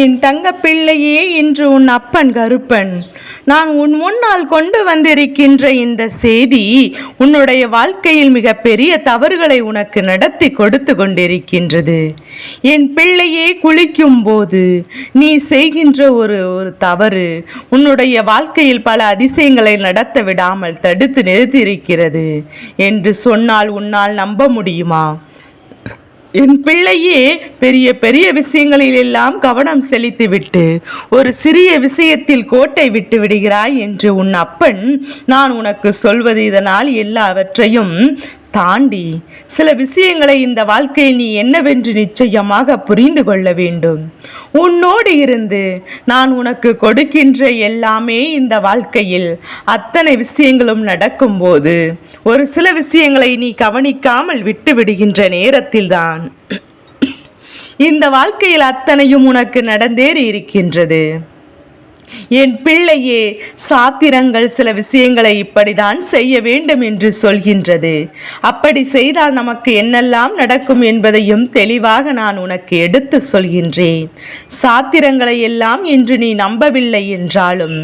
என் தங்க பிள்ளையே இன்று உன் அப்பன் கருப்பன். நான் உன் முன்னால் கொண்டு வந்திருக்கின்ற இந்த செய்தி உன்னுடைய வாழ்க்கையில் மிக பெரிய தவறுகளை உனக்கு நடத்தி கொடுத்து கொண்டிருக்கின்றது. என் பிள்ளையே குளிக்கும் போது நீ செய்கின்ற ஒரு ஒரு தவறு உன்னுடைய வாழ்க்கையில் பல அதிசயங்களை நடத்த விடாமல் தடுத்து நிறுத்தியிருக்கிறது. என்று சொன்னால் உன்னால் நம்ப முடியுமா? என் பிள்ளையே பெரிய பெரிய விஷயங்களில் எல்லாம் கவனம் செலுத்திவிட்டு ஒரு சிறிய விஷயத்தில் கோட்டை விட்டு விடுகிறாய் என்று உன் அப்பன் நான் உனக்கு சொல்வது இதனால் எல்லாவற்றையும் தாண்டி சில விஷயங்களை இந்த வாழ்க்கையில் நீ என்னவென்று நிச்சயமாக புரிந்து கொள்ள வேண்டும். உன்னோடு இருந்து நான் உனக்கு கொடுக்கின்ற எல்லாமே இந்த வாழ்க்கையில் அத்தனை விஷயங்களும் நடக்கும்போது ஒரு சில விஷயங்களை நீ கவனிக்காமல் விட்டுவிடுகின்ற நேரத்தில்தான். இந்த வாழ்க்கையில் அத்தனையும் உனக்கு நடந்தேறி இருக்கின்றது. என் பிள்ளையே சாத்திரங்கள் சில விஷயங்களை இப்படிதான் செய்ய வேண்டும் என்று சொல்கின்றது. அப்படி செய்தால் நமக்கு என்னெல்லாம் நடக்கும் என்பதையும் தெளிவாக நான் உனக்கு எடுத்து சொல்கின்றேன். சாத்திரங்களை எல்லாம் இன்று நீ நம்பவில்லை என்றாலும்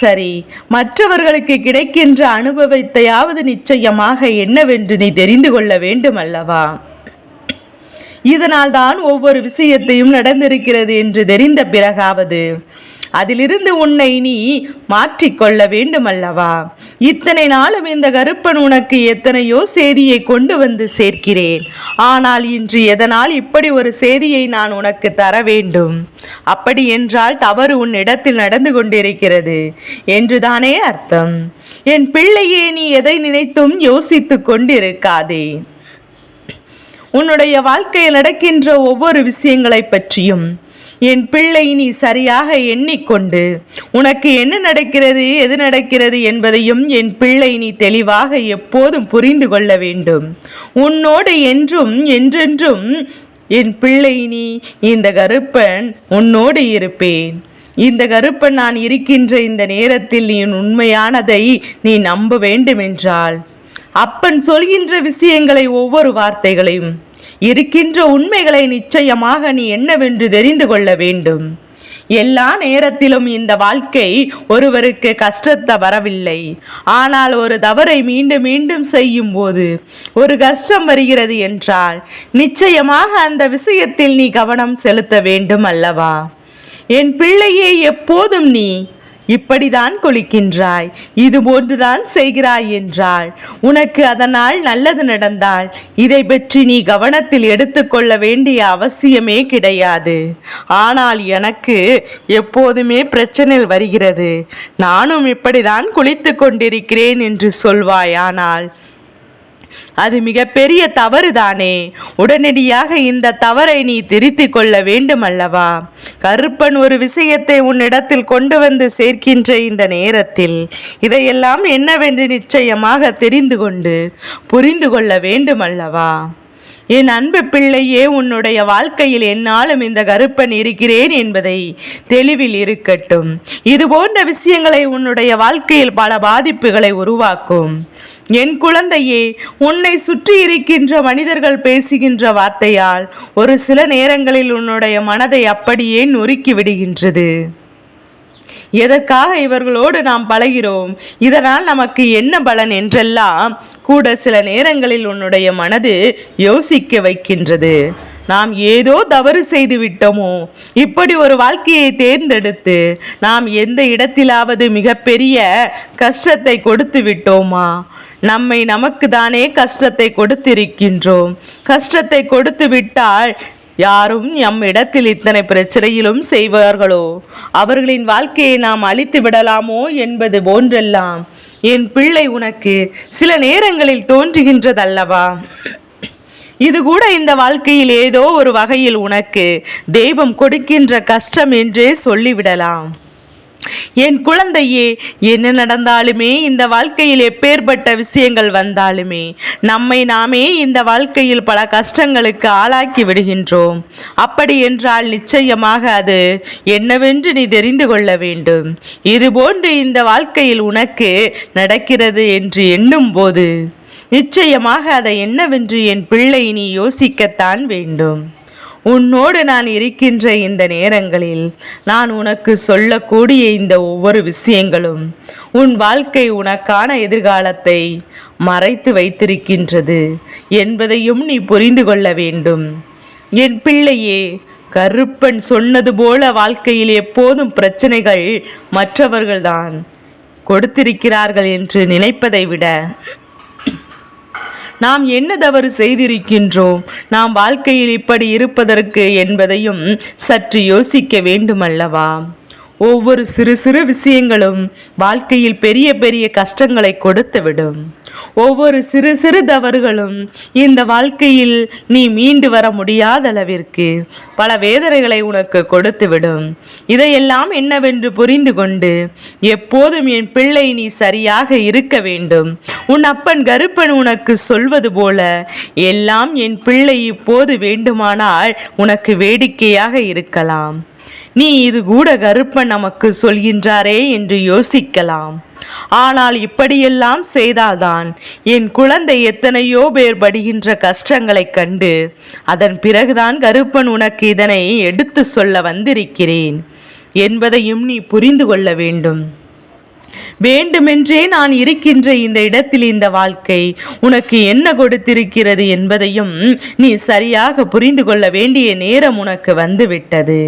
சரி மற்றவர்களுக்கு கிடைக்கின்ற அனுபவத்தையாவது நிச்சயமாக என்னவென்று நீ தெரிந்து கொள்ள வேண்டும் அல்லவா? இதனால் தான் ஒவ்வொரு விஷயத்தையும் நடந்திருக்கிறது என்று தெரிந்த பிறகாவது அதிலிருந்து உன்னை நீ மாற்றிக்கொள்ள வேண்டும் அல்லவா இத்தனை நாளும் இந்த கருப்பன் உனக்கு எத்தனையோ செய்தியை கொண்டு வந்து சேர்க்கிறேன். ஆனால் இன்று எதனால் இப்படி ஒரு செய்தியை நான் உனக்கு தர வேண்டும்? அப்படி என்றால் தவறு உன் இடத்தில் நடந்து கொண்டிருக்கிறது என்றுதானே அர்த்தம்? என் பிள்ளையே நீ எதை நினைத்தும் யோசித்துக் கொண்டிருக்காதே. உன்னுடைய வாழ்க்கையில் நடக்கின்ற ஒவ்வொரு விஷயங்களை பற்றியும் என் பிள்ளை நீ சரியாக எண்ணிக்கொண்டு உனக்கு என்ன நடக்கிறது எது நடக்கிறது என்பதையும் என் பிள்ளை நீ தெளிவாக எப்போதும் புரிந்து கொள்ள வேண்டும். உன்னோடு என்றும் என்றென்றும் என் பிள்ளை நீ இந்த கருப்பன் உன்னோடு இருப்பேன். இந்த கருப்பன் நான் இருக்கின்ற இந்த நேரத்தில் நீ உண்மையானதை நீ நம்ப வேண்டுமென்றால் அப்பன் சொல்கின்ற விஷயங்களை ஒவ்வொரு வார்த்தைகளையும் இருக்கின்ற உண்மைகளை நிச்சயமாக நீ என்னவென்று தெரிந்து கொள்ள வேண்டும். எல்லா நேரத்திலும் இந்த வாழ்க்கை ஒருவருக்கு கஷ்டத்தை வரவில்லை. ஆனால் ஒரு தவறை மீண்டும் மீண்டும் செய்யும் போது ஒரு கஷ்டம் வருகிறது என்றால் நிச்சயமாக அந்த விஷயத்தில் நீ கவனம் செலுத்த வேண்டும் அல்லவா? என் பிள்ளையே எப்போதும் நீ இப்படிதான் குளிக்கின்றாய். இது போன்றுதான் செய்கிறாய் என்றாள். உனக்கு அதனால் நல்லது நடந்தால் இதை பற்றி நீ கவனத்தில் எடுத்துக்கொள்ள வேண்டிய அவசியமே கிடையாது. ஆனால் எனக்கு எப்போதுமே பிரச்சனை வருகிறது. நானும் இப்படிதான் குளித்து கொண்டிருக்கிறேன் என்று சொல்வாய் ஆனால் அது மிகப்பெரிய தவறுதானே. உடனடியாக இந்த தவறை நீ திருத்தி கொள்ள வேண்டும் அல்லவா கருப்பன் ஒரு விஷயத்தை உன்னிடத்தில் கொண்டு வந்து சேர்க்கின்ற இந்த நேரத்தில் இதையெல்லாம் என்னவென்று நிச்சயமாக தெரிந்து கொண்டு புரிந்து கொள்ள வேண்டும் அல்லவா என் அன்பு பிள்ளையே உன்னுடைய வாழ்க்கையில் என்னாலும் இந்த கருப்பன் இருக்கிறேன் என்பதை தெளிவில் இருக்கட்டும். இது போன்ற விஷயங்களை உன்னுடைய வாழ்க்கையில் பல பாதிப்புகளை உருவாக்கும். என் குழந்தையே உன்னை சுற்றி இருக்கின்ற மனிதர்கள் பேசுகின்ற வார்த்தையால் ஒரு சில நேரங்களில் உன்னுடைய மனதை அப்படியே நொறுக்கி விடுகின்றது. எதற்காக இவர்களோடு நாம் பழகிறோம்? இதனால் நமக்கு என்ன பலன் என்றெல்லாம் கூட சில நேரங்களில் உன்னுடைய மனது யோசிக்க வைக்கின்றது. நாம் ஏதோ தவறு செய்து விட்டோமோ இப்படி ஒரு வாழ்க்கையை தேர்ந்தெடுத்து நாம் எந்த இடத்திலாவது மிகப்பெரிய கஷ்டத்தை கொடுத்து விட்டோமா? நம்மை நமக்கு தானே கஷ்டத்தை கொடுத்திருக்கின்றோம். கஷ்டத்தை கொடுத்து விட்டால் யாரும் எம் இடத்தில் இத்தனை பிரச்சனையிலும் செய்வார்களோ? அவர்களின் வாழ்க்கையை நாம் அழித்து விடலாமோ என்பது போன்றெல்லாம் என் பிள்ளை உனக்கு சில நேரங்களில் தோன்றுகின்றதல்லவா? இது கூட இந்த வாழ்க்கையில் ஏதோ ஒரு வகையில் உனக்கு தெய்வம் கொடுக்கின்ற கஷ்டம் என்றே சொல்லிவிடலாம். என் குழந்தையே என்ன நடந்தாலுமே இந்த வாழ்க்கையில் எப்பேற்பட்ட விஷயங்கள் வந்தாலுமே நம்மை நாமே இந்த வாழ்க்கையில் பல கஷ்டங்களுக்கு ஆளாக்கி விடுகின்றோம். அப்படி என்றால் நிச்சயமாக அது என்னவென்று நீ தெரிந்து கொள்ள வேண்டும். இதுபோன்று இந்த வாழ்க்கையில் உனக்கு நடக்கிறது என்று எண்ணும் போது நிச்சயமாக அதை என்னவென்று என் பிள்ளை நீ யோசிக்கத்தான் வேண்டும். உன்னோடு நான் இருக்கின்ற இந்த நேரங்களில் நான் உனக்கு சொல்லக்கூடிய இந்த ஒவ்வொரு விஷயங்களும் உன் வாழ்க்கை உனக்கான எதிர்காலத்தை மறைத்து வைத்திருக்கின்றது என்பதையும் நீ புரிந்து கொள்ள வேண்டும். என் பிள்ளையே கருப்பன் சொன்னது போல வாழ்க்கையில் எப்போதும் பிரச்சனைகள் மற்றவர்கள்தான் கொடுத்திருக்கிறார்கள் என்று நினைப்பதை விட நாம் என்ன தவறு செய்திருக்கின்றோம்? நாம் வாழ்க்கையில் இப்படி இருப்பதற்கு என்பதையும் சற்று யோசிக்க வேண்டுமல்லவா? ஒவ்வொரு சிறு சிறு விஷயங்களும் வாழ்க்கையில் பெரிய பெரிய கஷ்டங்களை கொடுத்துவிடும் ஒவ்வொரு சிறு சிறு தவறுகளும் இந்த வாழ்க்கையில் நீ மீண்டு வர முடியாத அளவிற்கு பல வேதனைகளை உனக்கு கொடுத்துவிடும் இதையெல்லாம் என்னவென்று புரிந்து கொண்டு எப்போதும் என் பிள்ளை நீ சரியாக இருக்க வேண்டும். உன் அப்பன் கருப்பன் உனக்கு சொல்வது போல எல்லாம் என் பிள்ளை இப்போது வேண்டுமானால் உனக்கு வேடிக்கையாக இருக்கலாம். நீ இது கூட கருப்பன் நமக்கு சொல்கின்றாரே என்று யோசிக்கலாம். ஆனால் இப்படியெல்லாம் செய்தால்தான் என் குழந்தை எத்தனையோ பேர் படுகின்ற கஷ்டங்களைக் கண்டு அதன் பிறகுதான் கருப்பன் உனக்கு இதனை எடுத்து சொல்ல வந்திருக்கிறேன் என்பதையும் நீ புரிந்து கொள்ள வேண்டும். வேண்டுமென்றே நான் இருக்கின்ற இந்த இடத்தில் இந்த வாழ்க்கை உனக்கு என்ன கொடுத்திருக்கிறது என்பதையும் நீ சரியாக புரிந்து கொள்ள வேண்டிய நேரம் உனக்கு வந்துவிட்டது.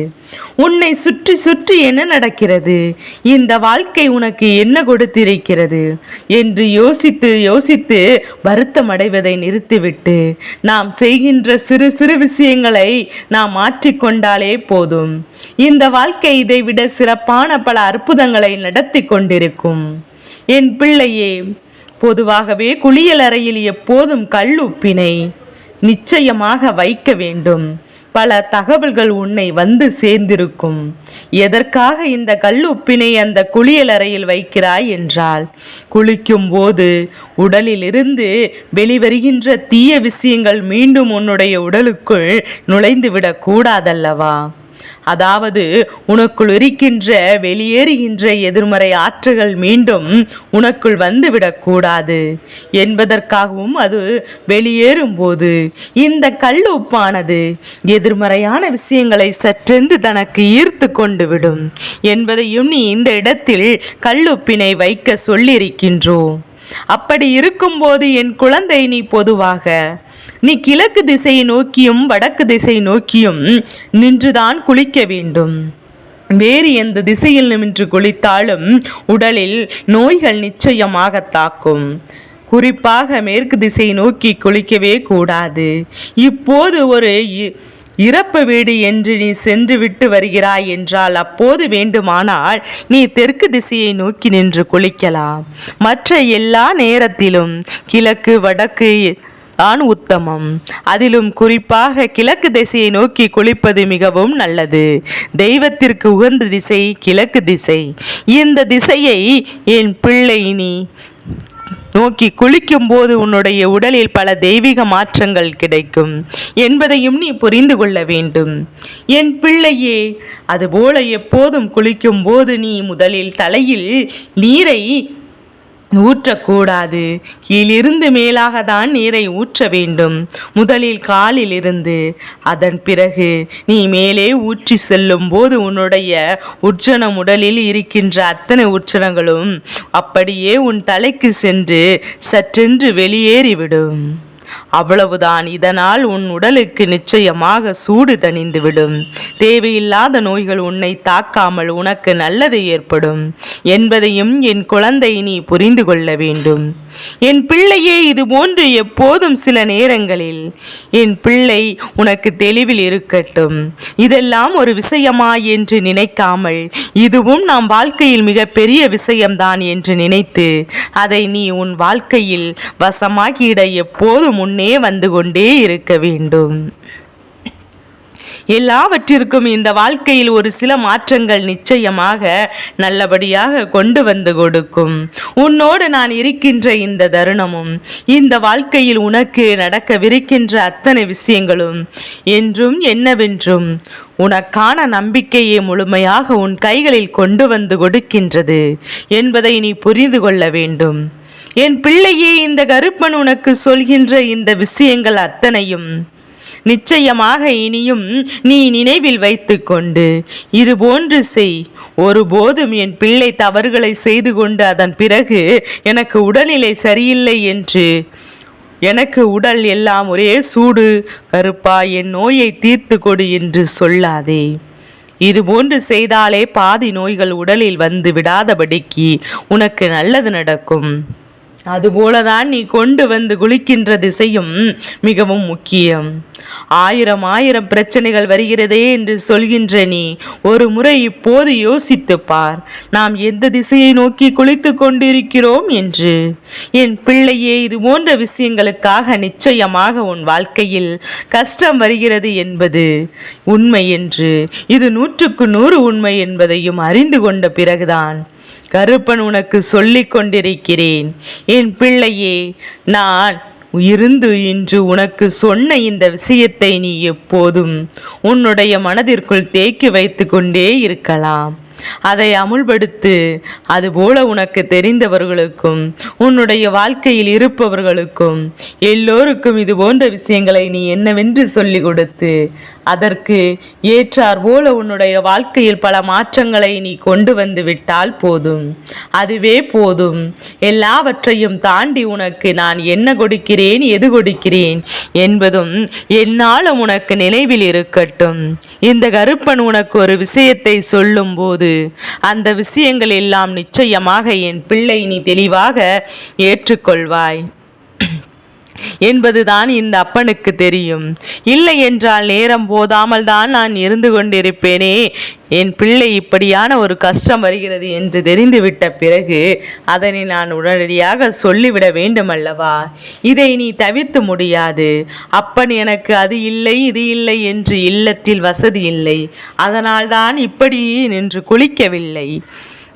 உன்னை சுற்றி சுற்றி என்ன நடக்கிறது? இந்த வாழ்க்கை உனக்கு என்ன கொடுத்திருக்கிறது? என்று யோசித்து யோசித்து வருத்தம் அடைவதை நிறுத்திவிட்டு நாம் செய்கின்ற சிறு சிறு விஷயங்களை நாம் மாற்றிக்கொண்டாலே போதும். இந்த வாழ்க்கை இதைவிட சிறப்பான பல அற்புதங்களை நடத்தி கொண்டிருக்கும். என் பிள்ளையே பொதுவாகவே குளியலறையில் எப்போதும் கல்லுப்பினை நிச்சயமாக வைக்க வேண்டும். பல தகவல்கள் உன்னை வந்து சேர்ந்திருக்கும். எதற்காக இந்த கல்லுப்பினை அந்த குளியலறையில் வைக்கிறாய் என்றால் குளிக்கும் போது உடலிலிருந்து வெளிவருகின்ற தீய விஷயங்கள் மீண்டும் உன்னுடைய உடலுக்குள் நுழைந்துவிடக் கூடாதல்லவா? அதாவது உனக்குள் இருக்கின்ற வெளியேறுகின்ற எதிர்மறை ஆற்றுகள் மீண்டும் உனக்குள் வந்துவிடக்கூடாது என்பதற்காகவும் அது வெளியேறும் போது இந்த கல் உப்பானது எதிர்மறையான விஷயங்களை சற்றென்று தனக்கு ஈர்த்து கொண்டு விடும். என்பதையும் நீ இந்த இடத்தில் கல்லுப்பினை வைக்க சொல்லியிருக்கின்றோம் அப்படி இருக்கும்போது என் குழந்தை நீ பொதுவாக. நீ கிழக்கு திசையை நோக்கியும் வடக்கு திசை நோக்கியும் நின்றுதான் குளிக்க வேண்டும். வேறு எந்த திசையில் நின்று குளித்தாலும் உடலில் நோய்கள் நிச்சயமாக தாக்கும். குறிப்பாக மேற்கு திசை நோக்கி குளிக்கவே கூடாது. இப்போது ஒரு இ- இறப்பு வீடு என்று நீ சென்று விட்டு வருகிறாய் என்றால் அப்போது வேண்டுமானால் நீ தெற்கு திசையை நோக்கி நின்று குளிக்கலாம். மற்ற எல்லா நேரத்திலும் கிழக்கு வடக்கு தான் உத்தமம். அதிலும் குறிப்பாக கிழக்கு திசையை நோக்கி குளிப்பது மிகவும் நல்லது. தெய்வத்திற்கு உகந்த திசை கிழக்கு திசை. இந்த திசையை என் பிள்ளை நீ நோக்கி குளிக்கும்போது உன்னுடைய உடலில் பல தெய்வீக மாற்றங்கள் கிடைக்கும் என்பதையும் நீ புரிந்து கொள்ள வேண்டும். என் பிள்ளையே அதுபோல எப்போதும் குளிக்கும்போது நீ முதலில் தலையில் நீரை ஊற்றக்கூடாது. கீழிருந்து மேலாக தான் நீரை ஊற்ற வேண்டும். முதலில் காலிலிருந்து. அதன் பிறகு நீ மேலே ஊற்றி செல்லும் போது உன்னுடைய உற்சனம் உடலில் இருக்கின்ற அத்தனை உற்சனங்களும் அப்படியே உன் தலைக்கு சென்று சற்றென்று வெளியேறிவிடும். அவ்வளவுதான். இதனால் உன் உடலுக்கு நிச்சயமாக சூடு தணிந்துவிடும். தேவையில்லாத நோய்கள் உன்னை தாக்காமல் உனக்கு நல்லது ஏற்படும். என்பதையும் என் குழந்தை நீ புரிந்து கொள்ள வேண்டும். என் பிள்ளையே இது போன்று எப்போதும் சில நேரங்களில் என் பிள்ளை உனக்கு தெளிவில் இருக்கட்டும். இதெல்லாம் ஒரு விஷயமா என்று நினைக்காமல் இதுவும் நாம் வாழ்க்கையில் மிகப்பெரிய விஷயம்தான் என்று நினைத்து அதை நீ உன் வாழ்க்கையில் வசமாகிட எப்போதும் முன்னே வந்து கொண்டே இருக்க வேண்டும். எல்லாவற்றிற்கும் இந்த வாழ்க்கையில் ஒரு சில மாற்றங்கள் நிச்சயமாக நல்லபடியாக கொண்டு வந்து கொடுக்கும். உன்னோடு நான் இருக்கின்ற இந்த தருணமும் இந்த வாழ்க்கையில் உனக்கு நடக்கவிருக்கின்ற அத்தனை விஷயங்களும் என்றும் என்னவென்றும் உனக்கான நம்பிக்கையை முழுமையாக உன் கைகளில் கொண்டு வந்து கொடுக்கின்றது என்பதை நீ புரிந்து கொள்ள வேண்டும். என் பிள்ளையே இந்த கருப்பன் உனக்கு சொல்கின்ற இந்த விஷயங்கள் அத்தனையும் நிச்சயமாக இனியும் நீ நினைவில் வைத்துக்கொண்டு இது போன்று செய். ஒருபோதும் என் பிள்ளை தவறுகளை செய்து கொண்டு அதன் பிறகு எனக்கு உடல்நிலை சரியில்லை என்று. எனக்கு உடல் எல்லாம் ஒரே சூடு. கருப்பா என் நோயை தீர்த்து கொடு என்று சொல்லாதே. இது போன்று செய்தாலே பாதி நோய்கள் உடலில் வந்து விடாதபடிக்கு உனக்கு நல்லது நடக்கும். அதுபோலதான் நீ கொண்டு வந்து குளிக்கின்ற திசையும் மிகவும் முக்கியம். ஆயிரம் ஆயிரம் பிரச்சனைகள் வருகிறதே என்று சொல்கின்ற நீ ஒரு முறை இப்போது யோசித்துப் பார். நாம் எந்த திசையை நோக்கி குளித்து கொண்டிருக்கிறோம் என்று? என் பிள்ளையே இது போன்ற விஷயங்களுக்காக நிச்சயமாக உன் வாழ்க்கையில் கஷ்டம் வருகிறது என்பது உண்மை என்று. இது நூற்றுக்கு நூறு உண்மை என்பதையும் அறிந்து கொண்ட பிறகுதான் கருப்பன் உனக்கு சொல்லிக் கொண்டிருக்கிறேன். என் பிள்ளையே நான் இருந்து இன்று உனக்கு சொன்ன இந்த விஷயத்தை நீ எப்போதும் உன்னுடைய மனதிற்குள் தேக்கி வைத்து கொண்டே இருக்கலாம். அதை அமுல்படுத்து அதுபோல உனக்கு தெரிந்தவர்களுக்கும் உன்னுடைய வாழ்க்கையில் இருப்பவர்களுக்கும் எல்லோருக்கும் இது போன்ற விஷயங்களை நீ என்னவென்று சொல்லிக் கொடுத்து அதற்கு ஏற்றார் போல உன்னுடைய வாழ்க்கையில் பல மாற்றங்களை நீ கொண்டு வந்து விட்டால் போதும். அதுவே போதும். எல்லாவற்றையும் தாண்டி உனக்கு நான் என்ன கொடுக்கிறேன் எது கொடுக்கிறேன் என்பதும் என்னாலும் உனக்கு நினைவில் இருக்கட்டும். இந்த கருப்பன் உனக்கு ஒரு விஷயத்தை சொல்லும்போது அந்த விஷயங்கள் எல்லாம் நிச்சயமாக என் பிள்ளை நீ தெளிவாக ஏற்றுக்கொள்வாய். என்பதுதான் இந்த அப்பனுக்கு தெரியும். இல்லை என்றால் நேரம் போதாமல் தான் நான் இருந்து கொண்டிருப்பேனே. என் பிள்ளை இப்படியான ஒரு கஷ்டம் வருகிறது என்று தெரிந்துவிட்ட பிறகு அதனை நான் உடனடியாக சொல்லிவிட வேண்டும் அல்லவா? இதை நீ தவிர்த்து முடியாது. அப்பன் எனக்கு அது இல்லை இது இல்லை என்று இல்லத்தில் வசதி இல்லை. அதனால்தான் இப்படி நின்று குளிக்கவில்லை.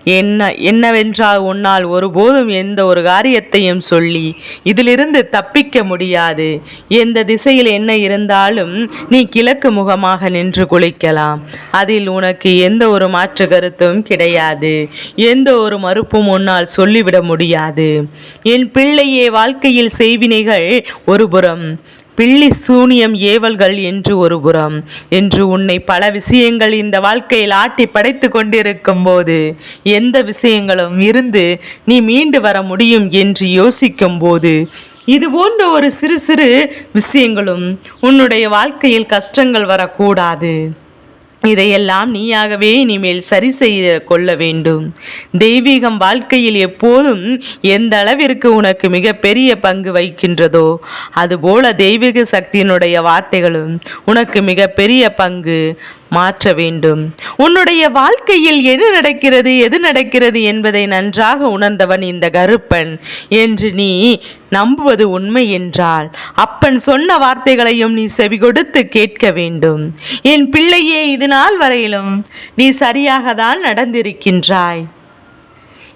என்ன என்னவென்றால் உன்னால் ஒருபோதும் எந்த ஒரு காரியத்தையும் சொல்லி இதிலிருந்து தப்பிக்க முடியாது. எந்த திசையில் என்ன இருந்தாலும் நீ கிழக்கு முகமாக நின்று குளிக்கலாம். அதில் உனக்கு எந்த ஒரு மாற்று கருத்தும் கிடையாது. எந்த ஒரு மறுப்பும் உன்னால் சொல்லிவிட முடியாது. என் பிள்ளையே வாழ்க்கையில் செய்வினைகள் ஒருபுறம் பில்லி சூனியம் ஏவல்கள் என்று ஒரு புறம் என்று உன்னை பல விஷயங்கள் இந்த வாழ்க்கையில் ஆட்டி படைத்து கொண்டிருக்கும் போது எந்த விஷயங்களும் இருந்து நீ மீண்டு வர முடியும் என்று யோசிக்கும் போது இது போன்ற ஒரு சிறு சிறு விஷயங்களும் உன்னுடைய வாழ்க்கையில் கஷ்டங்கள் வரக்கூடாது. இதையெல்லாம் நீயாகவே இனிமேல் சரி செய்து கொள்ள வேண்டும். தெய்வீகம் வாழ்க்கையில் எப்போதும் எந்த அளவிற்கு உனக்கு மிகப்பெரிய பங்கு வகிக்கின்றதோ அதுபோல தெய்வீக சக்தியினுடைய வார்த்தைகளும் உனக்கு மிகப்பெரிய பங்கு மாற்ற வேண்டும். உன்னுடைய வாழ்க்கையில் எது நடக்கிறது எது நடக்கிறது என்பதை நன்றாக உணர்ந்தவன் இந்த கருப்பன் என்று நீ நம்புவது உண்மை என்றால் அப்பன் சொன்ன வார்த்தைகளையும் நீ செவி கொடுத்து கேட்க வேண்டும். என் பிள்ளையே இது நாள் வரையிலும் நீ சரியாக தான் நடந்திருக்கின்றாய்.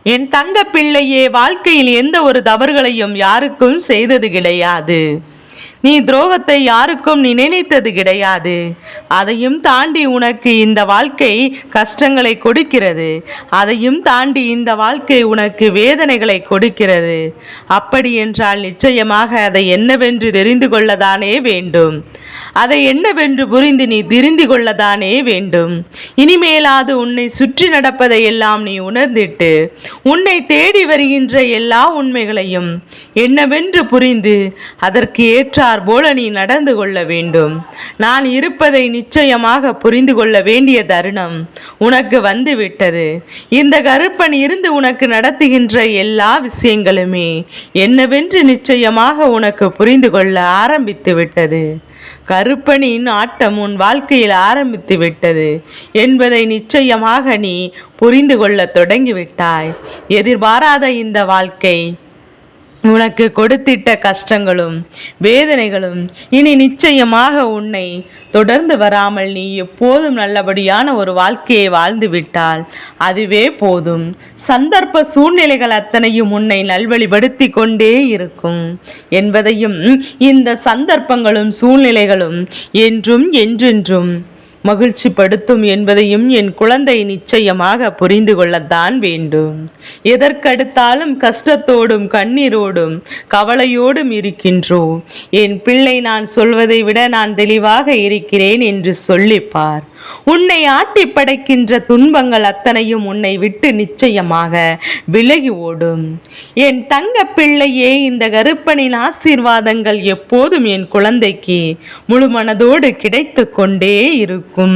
என் தங்க பிள்ளையே வாழ்க்கையில் எந்த ஒரு தவறுகளையும் யாருக்கும் செய்தது கிடையாது. நீ துரோகத்தை யாருக்கும் நீ நினைத்தது கிடையாது. அதையும் தாண்டி உனக்கு இந்த வாழ்க்கை கஷ்டங்களை கொடுக்கிறது. அதையும் தாண்டி இந்த வாழ்க்கை உனக்கு வேதனைகளை கொடுக்கிறது. அப்படி என்றால் நிச்சயமாக அதை என்னவென்று தெரிந்து கொள்ளதானே வேண்டும். அதை என்னவென்று புரிந்து நீ திரிந்து கொள்ளதானே வேண்டும். இனிமேலாது உன்னை சுற்றி நடப்பதை எல்லாம் நீ உணர்ந்திட்டு உன்னை தேடி வருகின்ற எல்லா உண்மைகளையும் என்னவென்று புரிந்து அதற்கு ஏற்ற ஏற்றார் போல நீ நடந்து கொள்ள வேண்டும். நான் இருப்பதை நிச்சயமாக புரிந்து கொள்ள வேண்டிய தருணம் உனக்கு வந்துவிட்டது. இந்த கருப்பன் இருந்து உனக்கு நடத்துகின்ற எல்லா விஷயங்களுமே என்னவென்று நிச்சயமாக உனக்கு புரிந்து கொள்ள ஆரம்பித்து விட்டது. கருப்பனின் ஆட்டம் உன் வாழ்க்கையில் ஆரம்பித்து விட்டது என்பதை நிச்சயமாக நீ புரிந்து கொள்ளத் தொடங்கிவிட்டாய் எதிர்பாராத இந்த வாழ்க்கை உனக்கு கொடுத்திட்ட கஷ்டங்களும் வேதனைகளும் இனி நிச்சயமாக உன்னை தொடர்ந்து வராமல் நீ எப்போதும் நல்லபடியான ஒரு வாழ்க்கையை வாழ்ந்து விட்டால் அதுவே போதும். சந்தர்ப்ப சூழ்நிலைகள் அத்தனையும் உன்னை நல்வழிப்படுத்தி கொண்டே இருக்கும். என்பதையும் இந்த சந்தர்ப்பங்களும் சூழ்நிலைகளும் என்றும் என்றென்றும் மகிழ்ச்சிப்படுத்தும் என்பதையும் என் குழந்தை நிச்சயமாக புரிந்து கொள்ளத்தான் வேண்டும். எதற்கடுத்தாலும் கஷ்டத்தோடும் கண்ணீரோடும் கவலையோடும் இருக்கின்றோம் என் பிள்ளை நான் சொல்வதை விட நான் தெளிவாக இருக்கிறேன் என்று சொல்லிப்பார். உன்னை ஆட்டி படைக்கின்ற துன்பங்கள் அத்தனையும் உன்னை விட்டு நிச்சயமாக விலகி ஓடும். என் தங்க பிள்ளையே இந்த கருப்பனின் ஆசீர்வாதங்கள் எப்போதும் என் குழந்தைக்கு முழு மனதோடு கிடைத்து கொண்டே இருக்கும். kung